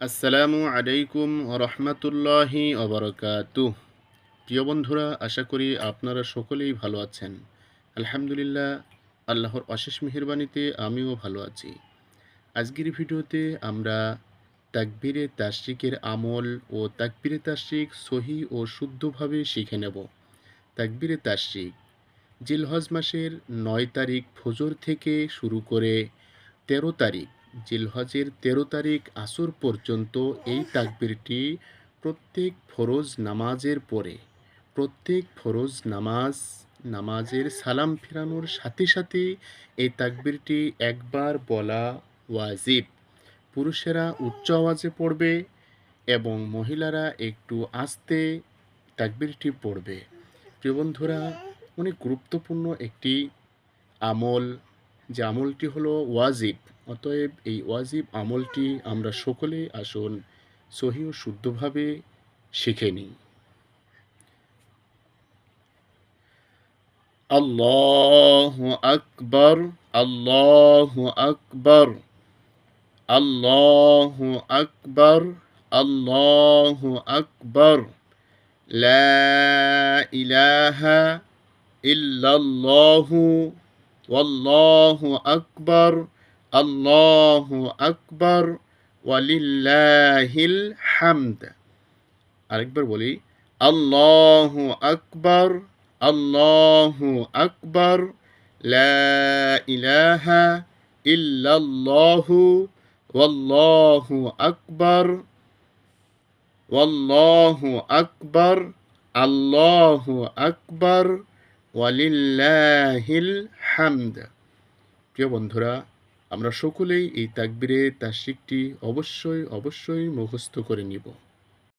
আসসালামু আলাইকুম রহমতুল্লাহি অবরকাতু প্রিয় বন্ধুরা, আশা করি আপনারা সকলেই ভালো আছেন। আলহামদুলিল্লাহ, আল্লাহর অশেষ মেহরবানিতে আমিও ভালো আছি। আজকের ভিডিওতে আমরা তাকবিরে তাশরিকের আমল ও তাকবিরে তাশরিক সহি ও শুদ্ধভাবে শিখে নেব। তাকবিরে তাশরিক, জিলহজ মাসের নয় তারিখ ফজর থেকে শুরু করে তেরো তারিখ জিলহজের তেরো তারিখ আসর পর্যন্ত এই তাকবিরটি প্রত্যেক ফরজ নামাজের পরে, প্রত্যেক ফরজ নামাজ, নামাজের সালাম ফেরানোর সাথে সাথে এই তাকবিরটি একবার বলা ওয়াজিব। পুরুষেরা উচ্চ আওয়াজে পড়বে এবং মহিলারা একটু আস্তে তাকবিরটি পড়বে। প্রিয় বন্ধুরা, অনেক গুরুত্বপূর্ণ একটি আমল, যে আমলটি হলো ওয়াজিব। অতএব এই ওয়াজিব আমলটি আমরা সকলে আসুন সহি ও শুদ্ধভাবে শিখে নিই। আল্লাহ আকবর আল্লাহ আকবর আল্লাহ আকবর আল্লাহ আকবর ইলাহা ইল্লাল্লাহু, ওয়াল্লাহু আকবর আল্লাহু আকবর ওয়ালিল্লাহিল হামদ আরেকবার বলি আল্লাহু আকবর আল্লাহু আকবর লা ইলাহা ইল্লাল্লাহু ওয়াল্লাহু আকবর ওয়াল্লাহু আকবর আল্লাহু আকবর ওয়ালিল্লাহিল হামদ প্রিয় বন্ধুরা আমরা সকলেই এই তাকবিরে তার শিকটি অবশ্যই অবশ্যই মুখস্থ করে নিব।